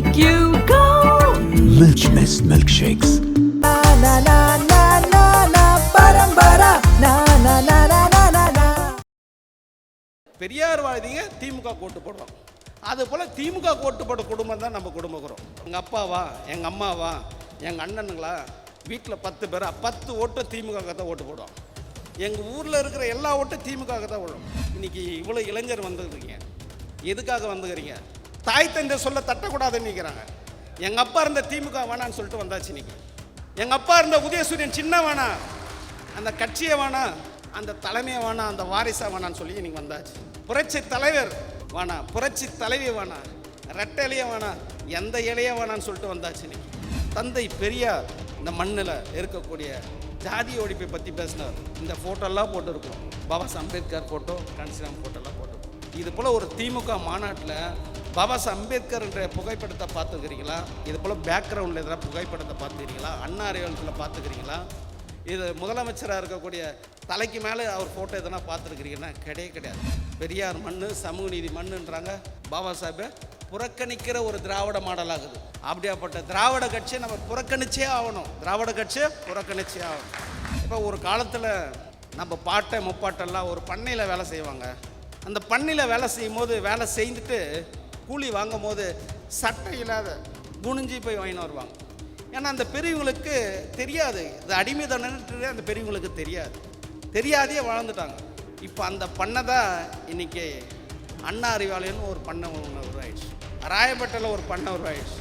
make you go. Milch Mist Milkshakes. na na na na na na Parampara na na na na na na na. Periyar வாழ்ந்தீங்க திமுக ஓட்டு போடுறோம். அது போல் திமுக ஓட்டு போட்ட குடும்பம் தான் நம்ம குடும்பக்கிறோம். எங்கள் அப்பாவா எங்கள் அம்மாவா எங்கள் அண்ணனுங்களா வீட்டில் பத்து பேர் பத்து ஓட்டு திமுக தான் ஓட்டு போடுவோம் எங்கள் ஊரில் இருக்கிற எல்லா ஓட்டும் திமுக தான் விழும் இன்னைக்கு இவ்வளோ இளைஞர் வந்துருக்கீங்க. எதுக்காக வந்துக்கிறீங்க? தாய் தந்தை சொல்ல தட்டக்கூடாதுன்னு நிற்கிறாங்க எங்கள் அப்பா இருந்த திமுக வேணான்னு சொல்லிட்டு வந்தாச்சு இன்னைக்கு. எங்கள் அப்பா இருந்த உதயசூரியன் சின்ன வேணாம் அந்த கட்சியை வேணாம் அந்த தலைமையை வேணாம் அந்த வாரிசா வேணான்னு சொல்லி இன்னைக்கு வந்தாச்சு. புரட்சி தலைவர் வேணாம் புரட்சி தலைவி வேணாம் ரெட்டை இலைய வேணாம் எந்த இலைய வேணான்னு சொல்லிட்டு வந்தாச்சு இன்னைக்கு. தந்தை பெரியார் இந்த மண்ணில் இருக்கக்கூடிய ஜாதி ஒழிப்பை பற்றி பேசினார். இந்த ஃபோட்டோலாம் போட்டிருக்கோம். பாபா அம்பேத்கர் ஃபோட்டோ கன்சிராம் ஃபோட்டோலாம் போட்டிருக்கோம். இது போல் ஒரு திமுக மாநாட்டில் பாபா சாஹ் அம்பேத்கர் என்ற புகைப்படத்தை பார்த்துக்கிறீங்களா இது போல் பேக்ரவுண்டில் எதனா புகைப்படத்தை பார்த்துக்கிறீங்களா? அண்ணா அறிவாளத்தில் பார்த்துக்கிறீங்களா? இது முதலமைச்சராக இருக்கக்கூடிய தலைக்கு மேலே அவர் ஃபோட்டோ எதனா பார்த்துருக்கிறீங்கன்னா கிடையவே கிடையாது. பெரியார் மண் சமூக நீதி மண்ணுன்றாங்க பாபா சாஹேபை புறக்கணிக்கிற ஒரு திராவிட மாடல் ஆகுது அப்படியாப்பட்ட திராவிட கட்சியை நம்ம புறக்கணிச்சே ஆகணும். திராவிட கட்சியை புறக்கணிச்சே ஆகணும். இப்போ ஒரு காலத்தில் நம்ம பாட்டை முப்பாட்டெல்லாம் ஒரு பண்ணையில் வேலை செய்வாங்க. அந்த பண்ணையில் வேலை செய்யும் போது வேலை செய்துட்டு கூலி வாங்கும் போது சட்டை இல்லாத குனிஞ்சி போய் வாங்கின்னு வருவாங்க. ஏன்னா அந்த பெரியவங்களுக்கு தெரியாது. இது அடிமை தானே அந்த பெரியவங்களுக்கு தெரியாது. தெரியாதே வாழ்ந்துட்டாங்க. இப்போ அந்த பண்ணை தான் இன்றைக்கி அண்ணா அறிவாலயம்னு ஒரு பண்ணை ஒன்று உருவாயிடுச்சு. ராயப்பேட்டையில் ஒரு பண்ணை உருவாயிடுச்சு.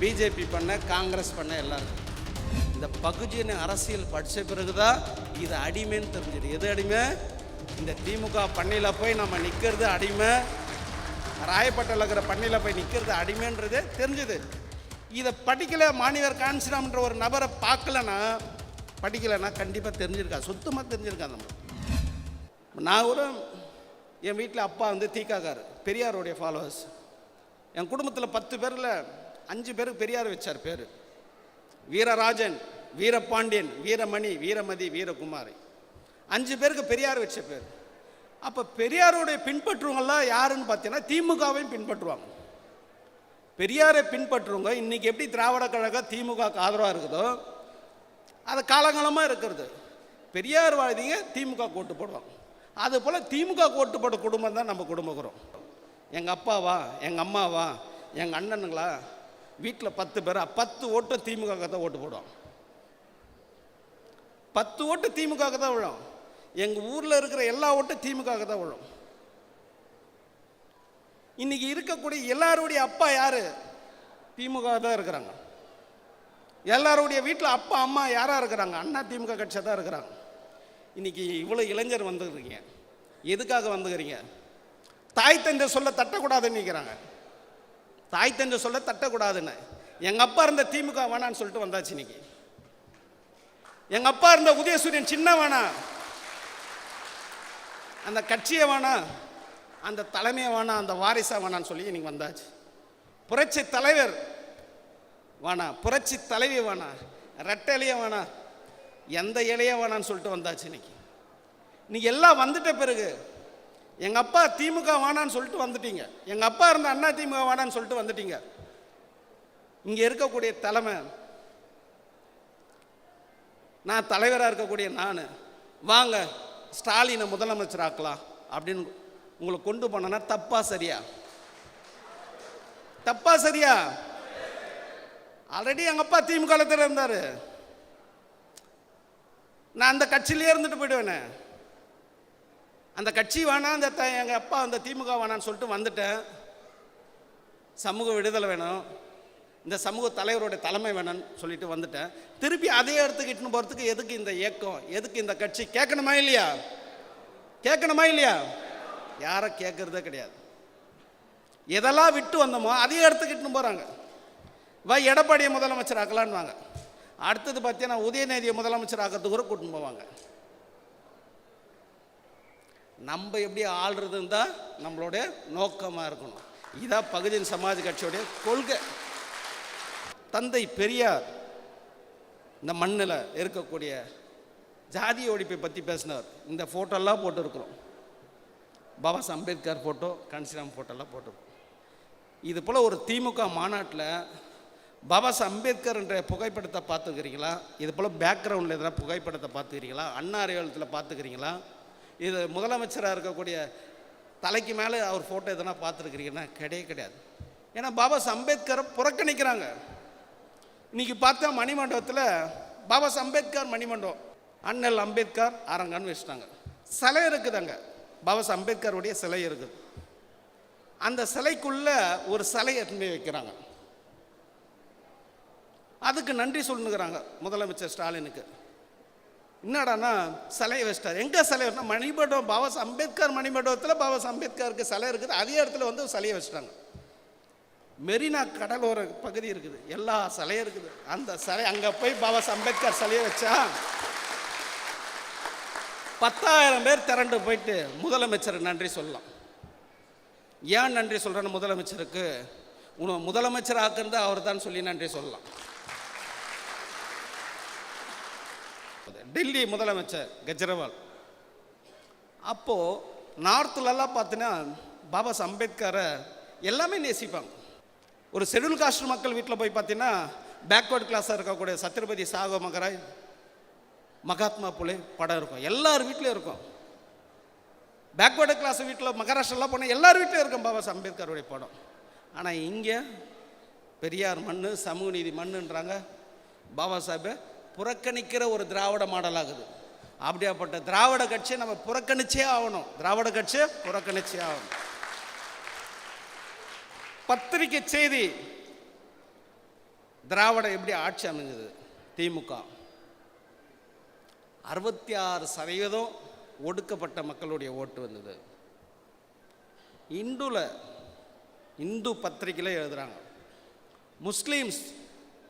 பிஜேபி பண்ண காங்கிரஸ் பண்ண எல்லாரும் இந்த பகுஜன அரசியல் படித்த பிறகு தான் இது அடிமைன்னு தெரிஞ்சுது. எது அடிமை? இந்த திமுக பண்ணையில் போய் நம்ம நிற்கிறது அடிமை. ராயப்பட்டில் இருக்கிற பண்ணையில் போய் நிற்கிறது அடிமைன்றது தெரிஞ்சுது. இதை படிக்கல மாணிவர் காஞ்சிராம்ன்ற ஒரு நபரை பார்க்கலன்னா படிக்கலைன்னா கண்டிப்பாக தெரிஞ்சிருக்கா சுத்தமாக தெரிஞ்சிருக்கா நம்ம நான் ஒரு என் வீட்டில் அப்பா வந்து தீக்காக்கார் பெரியாருடைய ஃபாலோவர்ஸ் என் குடும்பத்தில் பத்து பேரில் அஞ்சு பேருக்கு பெரியார் வச்சார் பேர். வீரராஜன் வீரபாண்டியன் வீரமணி வீரமதி வீரகுமாரி. அஞ்சு பேருக்கு பெரியார் வச்ச பேர். அப்போ பெரியாருடைய பின்பற்றுவங்கள்லாம் யாருன்னு பார்த்தீங்கன்னா திமுகவையும் பின்பற்றுவாங்க. பெரியாரை பின்பற்றுவங்க. இன்னைக்கு எப்படி திராவிட கழக திமுகவுக்கு ஆதரவாக இருக்குதோ அது காலங்காலமாக இருக்கிறது. பெரியார் வாழ்ந்தீங்க திமுக ஓட்டு போடுவாங்க. அது போல் திமுக ஓட்டு போட்ட குடும்பம் தான் நம்ம குடும்பக்கிறோம். எங்கள் அப்பாவா எங்கள் அம்மாவா எங்கள் அண்ணனுங்களா வீட்டில் பத்து பேர் பத்து ஓட்டு திமுக தான் ஓட்டு போடுவோம் பத்து ஓட்டு திமுக தான் விழும். எங்கள் ஊரில் இருக்கிற எல்லா ஓட்டும் திமுக தான் விழும். இன்னைக்கு இருக்கக்கூடிய எல்லாருடைய அப்பா யார்? திமுக தான் இருக்கிறாங்க. எல்லாருடைய வீட்டில் அப்பா அம்மா யாராக இருக்கிறாங்க? அண்ணா திமுக கட்சியாக தான் இருக்கிறாங்க. இன்னைக்கு இவ்வளோ இளைஞர் வந்துருக்கீங்க. எதுக்காக வந்துக்கிறீங்க? தாய் தந்தை சொல்ல தட்டக்கூடாதுன்னு நிற்கிறாங்க தாய் தந்தை சொல்ல தட்டக்கூடாதுன்னு. எங்கள் அப்பா இருந்த திமுக வேணான்னு சொல்லிட்டு வந்தாச்சு இன்னைக்கு. எங்கள் அப்பா இருந்த உதயசூரியன் சின்ன வேணாம் அந்த கட்சியை வேணாம் அந்த தலைமையை வேணாம் அந்த வாரிசா வேணான்னு சொல்லி இன்னைக்கு வந்தாச்சு. புரட்சி தலைவர் வேணாம் புரட்சி தலைவி வேணாம் ரெட்டை இலைய வேணாம் எந்த இலைய வேணான்னு சொல்லிட்டு வந்தாச்சு இன்னைக்கு. இன்னைக்கு எல்லாம் வந்துட்ட பிறகு எங்கள் அப்பா திமுக வேணான்னு சொல்லிட்டு வந்துட்டீங்க. எங்கள் அப்பா இருந்த அண்ணா திமுக வேணான்னு சொல்லிட்டு வந்துட்டீங்க. இங்கே இருக்கக்கூடிய தலைமை நான் தலைவராக இருக்கக்கூடிய நான். வாங்க ஸ்டாலினை முதலமைச்சராக்கலாம் அப்படின்னு உங்களை கொண்டு போனேன்னா தப்பா சரியா? தப்பா சரியா? ஆல்ரெடி எங்கள் அப்பா திமுக காலத்தில் இருந்தார். நான் அந்த கட்சியிலே இருந்துட்டு போயிடுவேனே. அந்த கட்சி வேணாம் அந்த த எங்கள் அப்பா அந்த திமுக வேணான்னு சொல்லிட்டு வந்துட்டேன். சமூக விடுதலை வேணும். இந்த சமூக தலைவருடைய தலைமை வேணும்னு சொல்லிட்டு வந்துட்டேன். திருப்பி அதே இடத்துக்கு இட்டுன்னு போகிறதுக்கு எதுக்கு இந்த இயக்கம்? எதுக்கு இந்த கட்சி? கேட்கணுமா இல்லையா? கேட்கணுமா இல்லையா? யாரை கேட்கறதே கிடையாது. எதெல்லாம் விட்டு வந்தோமோ அதே இடத்துக்கு இட்டுன்னு போகிறாங்க வா எடப்பாடியை முதலமைச்சர் ஆக்கலான்வாங்க அடுத்தது பார்த்தீங்கன்னா உதயநிதியை முதலமைச்சர் ஆக்கிறதுக்கு கூட கூட்டின்னு போவாங்க. நம்ம எப்படி ஆள்றதுன்னு தான் நம்மளுடைய நோக்கமாக இருக்கணும். இதான் பகுஜன் சமாஜ் கட்சியுடைய கொள்கை. தந்தை பெரியார் இந்த மண்ணில் இருக்கக்கூடிய ஜாதி ஒழிப்பை பற்றி பேசினார். இந்த ஃபோட்டோலாம் போட்டுருக்குறோம். பாபா அம்பேத்கர் ஃபோட்டோ கன்சிராம் ஃபோட்டோலாம் போட்டிருக்கோம் இது போல் ஒரு திமுக மாநாட்டில் பாபா அம்பேத்கர் என்ற புகைப்படத்தை பார்த்துக்கிறீங்களா? இது போல் பேக்ரவுண்டில் எதனா புகைப்படத்தை பார்த்துக்கிறீங்களா? அண்ணா அறிவாளத்தில் பார்த்துக்கிறீங்களா? இது முதலமைச்சராக இருக்கக்கூடிய தலைக்கு மேலே அவர் ஃபோட்டோ எதனா பார்த்துருக்கிறீங்கன்னா கிடையவே கிடையாது. ஏன்னா பாபா அம்பேத்கரை புறக்கணிக்கிறாங்க. இன்னைக்கு பார்த்தா மணிமண்டபத்தில் பாபா அம்பேத்கர் மணிமண்டபம். அண்ணல் அம்பேத்கர் அரங்கன்னு வச்சுட்டாங்க. சிலை இருக்குதாங்க. பாபா அம்பேத்கருடைய சிலை இருக்குது. அந்த சிலைக்குள்ளே ஒரு சிலை எடுத்துன்னு வைக்கிறாங்க. அதுக்கு நன்றி சொல்லுங்கிறாங்க முதலமைச்சர் ஸ்டாலினுக்கு. என்னடானா சிலையை வச்சிட்டார். எங்கே சிலை? வச்சுனா மணிமண்டபம் பாபா அம்பேத்கர் மணிமண்டபத்தில் பாபா அம்பேத்கருக்கு சிலை இருக்குது. அதே இடத்துல வந்து சிலையை வச்சுட்டாங்க. மெரினா கடலோர பகுதி இருக்குது. எல்லா சிலையும் இருக்குது. அந்த சிலை அங்கே போய் பாபா அம்பேத்கர் சிலையை வச்சா பத்தாயிரம் பேர் திரண்டு போயிட்டு முதலமைச்சருக்கு நன்றி சொல்லலாம். ஏன் நன்றி சொல்கிறேன்னு முதலமைச்சருக்கு? உன முதலமைச்சர் ஆக்குறது அவர் தான் சொல்லி நன்றி சொல்லலாம். டெல்லி முதலமைச்சர் கெஜ்ரிவால். அப்போது நார்த்துலலாம் பார்த்தீங்கன்னா பாபா அம்பேத்கரை எல்லாமே நேசிப்பாங்க. ஒரு ஷெட்யூல் காஸ்ட் மக்கள் வீட்டில் போய் பார்த்தீங்கன்னா பேக்வர்ட் கிளாஸாக இருக்கக்கூடிய சத்ரபதி சாகோ மகராய் மகாத்மா புலே படம் இருக்கும். எல்லார் வீட்லேயும் இருக்கும். பேக்வர்டு கிளாஸ் வீட்டில் மகாராஷ்டிரெலாம் போனால் எல்லார் வீட்லேயும் இருக்கும் பாபா அம்பேத்கருடைய படம். ஆனால் இங்கே பெரியார் மண் சமூக நீதி மண்ணுன்றாங்க பாபா சாஹிப்பை புறக்கணிக்கிற ஒரு திராவிட மாடலாகுது. அப்படியாப்பட்ட திராவிட கட்சியை நம்ம புறக்கணிச்சே ஆகணும். திராவிட கட்சியை புறக்கணிச்சே ஆகணும். பத்திரிகை செய்தி. திராவிட எப்படி ஆட்சி அமைஞ்சது? திமுக. அறுபத்தி ஆறு சதவீதம் ஒடுக்கப்பட்ட மக்களுடைய ஓட்டு வந்தது. இந்துல இந்து பத்திரிகையில் எழுதுகிறாங்க முஸ்லீம்ஸ்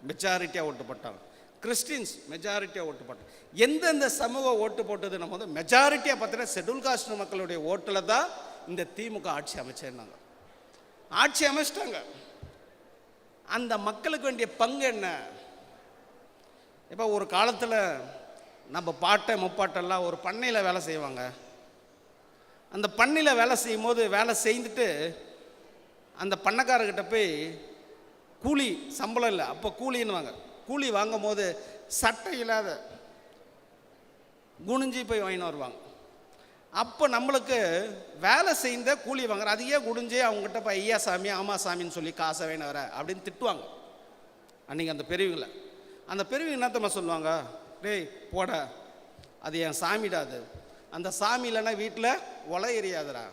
மெஜாரிட்டியாக ஓட்டு போட்டாங்க. கிறிஸ்டின்ஸ் மெஜாரிட்டியாக ஓட்டு போட்டாங்க. எந்தெந்த சமூக ஓட்டு போட்டது? நம்ம வந்து மெஜாரிட்டியாக பார்த்தீங்கன்னா ஷெட்யூல் காஸ்ட் மக்களுடைய ஓட்டில் தான் இந்த திமுக ஆட்சி அமைச்சிருந்தாங்க ஆட்சி அமைச்சிட்டாங்க. அந்த மக்களுக்கு வேண்டிய பங்கு என்ன? இப்போ ஒரு காலத்தில் நம்ம பாட்டை முப்பாட்டெல்லாம் ஒரு பண்ணையில் வேலை செய்வாங்க. அந்த பண்ணையில் வேலை செய்யும் போது வேலை செய்துட்டு அந்த பண்ணக்காரர்கிட்ட போய் கூலி சம்பளம் இல்லை அப்போ கூலின்னுவாங்க. கூலி வாங்கும் போது சட்டை இல்லாத குனிஞ்சி போய் வாங்கின்னு வருவாங்க. அப்போ நம்மளுக்கு வேலை செய்த கூலி வாங்குற அதையே குடிஞ்சு அவங்ககிட்ட இப்போ ஐயா சாமி ஆமா சாமின்னு சொல்லி காசை வேணும் வர அப்படின்னு திட்டுவாங்க. அன்றைக்கி அந்த பெரியவங்கள. அந்த பெரியவங்க என்னத்தம்மா சொல்லுவாங்க? டேய் போட. அது என் சாமிடா அது. அந்த சாமி இல்லைன்னா வீட்டில் ஒலை எரியாதுடா.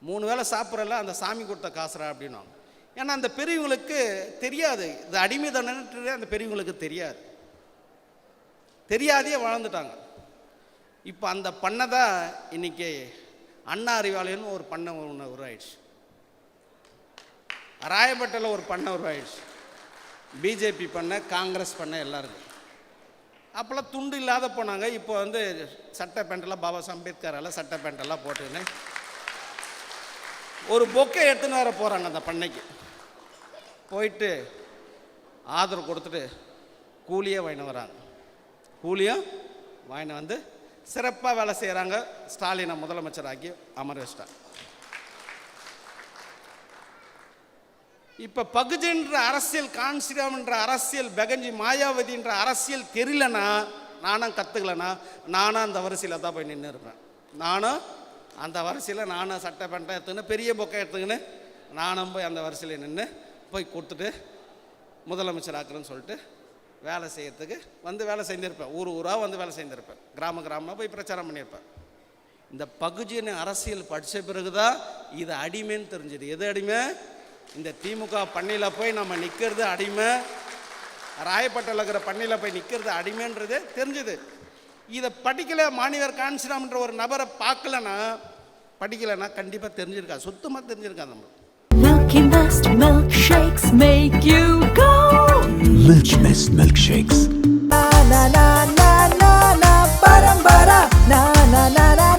மூணு வேளை சாப்பிட்றல அந்த சாமி கொடுத்த காசுடா அப்படின்வாங்க ஏன்னா அந்த பெரியவங்களுக்கு தெரியாது. இது அடிமை தண்டனை அந்த பெரியவங்களுக்கு தெரியாது. தெரியாதே வாழ்ந்துட்டாங்க. இப்போ அந்த பண்ணை தான் இன்னைக்கு அண்ணா அறிவாலயம்னு ஒரு பண்ணை ஒன்று உருவாயிடுச்சு. ராயப்பேட்டையில் ஒரு பண்ணை உருவாயிடுச்சு. பிஜேபி பண்ண காங்கிரஸ் பண்ண எல்லாருக்கும். அப்போல்லாம் துண்டு இல்லாத போனாங்க. இப்போ வந்து சட்டை பேண்டெல்லாம் பாபா சாஹ் சட்டை பேண்டெல்லாம் போட்டுன்னு ஒரு பொக்கை எடுத்துன்னு வர போகிறாங்க அந்த பண்ணைக்கு. போயிட்டு ஆதரவு கொடுத்துட்டு கூலியே வாங்கின்னு வராங்க. கூலியும் வாங்கின்னு வந்து சிறப்பாக வேலை செய்கிறாங்க ஸ்டாலினை முதலமைச்சராக்கி அமர வச்சிட்டாங்க இப்போ பகுஜன்ற அரசியல் கான்சிராம்ன்ற அரசியல் பெகஞ்சி மாயாவதின்ற அரசியல் தெரியலனா? நானும் கற்றுக்கலனா நானும் அந்த வரிசையில் தான் போய் நின்று இருப்பேன். நானும் அந்த வரிசையில் நானும் சட்டை பேண்ட்டை எடுத்துக்கின்னு பெரிய பொக்கை எடுத்துக்கின்னு நானும் போய் அந்த வரிசையில் நின்று போய் கொடுத்துட்டு முதலமைச்சர் ஆக்குறேன்னு சொல்லிட்டு வேலை செய்யறதுக்கு வந்து வேலை செஞ்சிருப்பேன் ஊர் ஊராக வந்து வேலை செஞ்சுருப்பேன் கிராம கிராமமாக போய் பிரச்சாரம் பண்ணியிருப்பேன். இந்த பகுஜின அரசியல் படித்த பிறகு தான் இது அடிமைன்னு தெரிஞ்சது. எது அடிமை? இந்த திமுக பண்ணையில் போய் நம்ம நிற்கிறது அடிமை. ராயப்பட்டில் இருக்கிற பண்ணையில் போய் நிற்கிறது அடிமைன்றது தெரிஞ்சுது. இதை படிக்கல மாணிவர் கான்சிராம்ன்ற ஒரு நபரை பார்க்கலன்னா படிக்கலைன்னா கண்டிப்பாக தெரிஞ்சிருக்கா சுத்தமாக தெரிஞ்சிருக்கா நம்ம Milky Mist milkshakes make you go. Milk Mist Milkshakes. Na na na na na na, ba na na na na.